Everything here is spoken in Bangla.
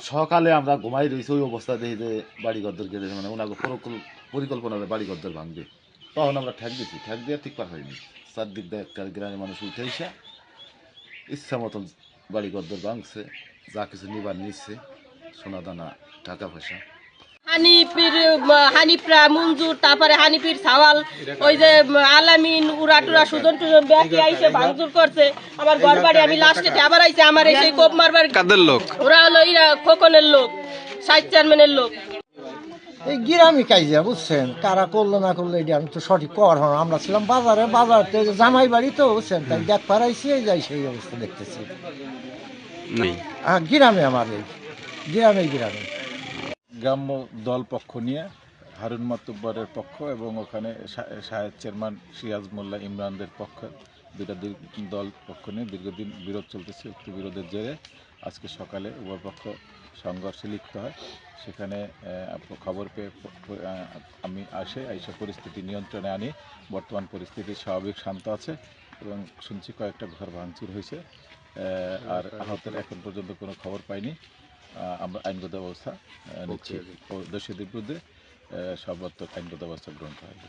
সকালে আমরা ঘুমাই রয়েছি ওই অবস্থা দেখি যে বাড়ি গদ্দর গেলে মানে ওনাকে পরিকল- পরিকল্পনা বাড়ি গদ্দর ভাঙবে। তখন আমরা ঠেক দিছি ঠেক দিয়ে ঠিক পার হয়নি। চারদিক দিয়ে একটা গ্রামের মানুষ উঠে এসে ইচ্ছা মতন বাড়ি গদ্দর ভাঙছে, যা কিছু নিবার নিচ্ছে, সোনা দানা, টাকা পয়সা। হানিফির ম- হানিফরা মঞ্জুর তারপরে হানিফির সাওয়াল ওই যে আলামিন উরা টুরা সুজন টুজন ব্যাকি আইসে ভাঙচুর করছে। আমার ঘর বাড়ি আমি লাস্টে আবার আইছে আমার এই সেই কোপ মারবার কাদের লোক? ওরা হলো ইরা খোকনের লোক সাইড চেয়ারম্যানের লোক। এই গ্রামই কাইজা বুঝছেন? কারা করল না করল এটা আমি তো সঠিক কর হন আমরা ছিলাম বাজারে বাজার থেকে জামাই বাড়ি তো বুঝছেন? তাই দেখ পারাইছি এই যাই সেই অবস্থা দেখতেছি। হ্যাঁ গ্রামে আমার এই। গ্রামে গ্রামে। গ্রাম্য দল পক্ষ নিয়ে, হারুন মাতুব্বরের পক্ষ এবং ওখানে সাহেব চেয়ারম্যান সিরাজ মোল্লা ইমরানদের পক্ষ দুটা দল পক্ষ নিয়ে দীর্ঘদিন বিরোধ চলতেছে উক্ত বিরোধের জেরে আজকে সকালে উভয় পক্ষ সংঘর্ষে লিপ্ত হয়। সেখানে খবর পেয়ে আমি আসে এইসব পরিস্থিতি নিয়ন্ত্রণে আনি। বর্তমান পরিস্থিতি স্বাভাবিক, শান্ত আছে এবং শুনছি কয়েকটা ঘর ভাঙচুর হয়েছে। আর আহতের এখন পর্যন্ত কোনো খবর পাইনি। আমরা আইনগত ব্যবস্থা নিচ্ছি দোষীদের বিরুদ্ধে সর্বাত্মক আইনগত ব্যবস্থা গ্রহণ করা হবে